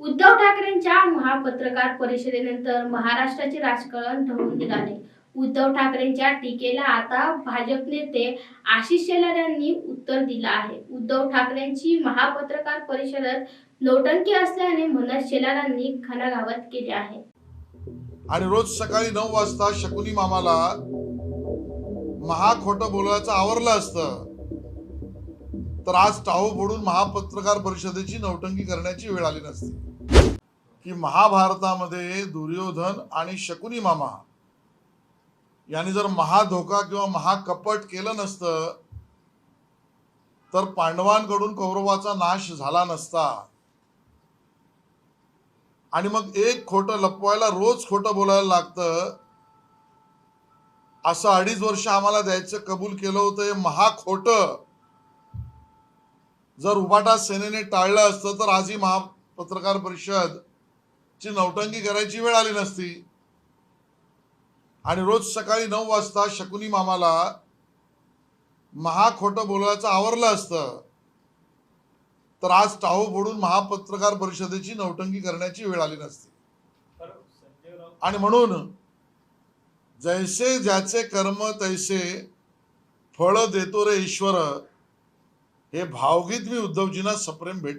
उद्धव ठाकरेंच्या महापत्रकार परिषदेनंतर महाराष्ट्राचे राजकारण ढवळून निघाले. उद्धव ठाकरेंच्या टीकेला आता भाजप नेते आशिष शेलार यांनी उत्तर दिलं आहे. उद्धव ठाकरेंची महापत्रकार परिषदेत नौटंकी असल्याने मनोज शेलारांनी खणागावत केले आहे. आणि रोज सकाळी नऊ वाजता शकुनी मामाला महा खोटं बोलायचं आवरलं असतं. तर आज टाहो फोडून महापत्रकार परिषदेची नौटंकी करण्याची वेळ आली नसती. की महाभारतामध्ये दुर्योधन आणि शकुनी मामा यांनी जर महाधोका किंवा महाकपट केलं नसतं तर पांडवांकडून कौरवाचा नाश झाला नसता. आणि मग एक खोटं लपवायला रोज खोटं बोलायला लागतं. असं अडीच वर्ष आम्हाला द्यायचं कबूल केलं होतं हे महाखोटं. जर उभाटा सेनेने टाळलं असतं तर आज ही महापत्रकार परिषद ची नौटंकी करायची वेळ आली नसती. आणि रोज सकाळी नऊ वाजता शकुनी मामाला महा खोटं बोलायचं आवरलं असतं. तर आज टाहू फोडून महापत्रकार परिषदेची नौटंकी करण्याची वेळ आली नसती. आणि म्हणून जैसे ज्याचे कर्म तैसे फळ देतो रे ईश्वर हे भावगीत मी उद्धवजींना सप्रेम भेट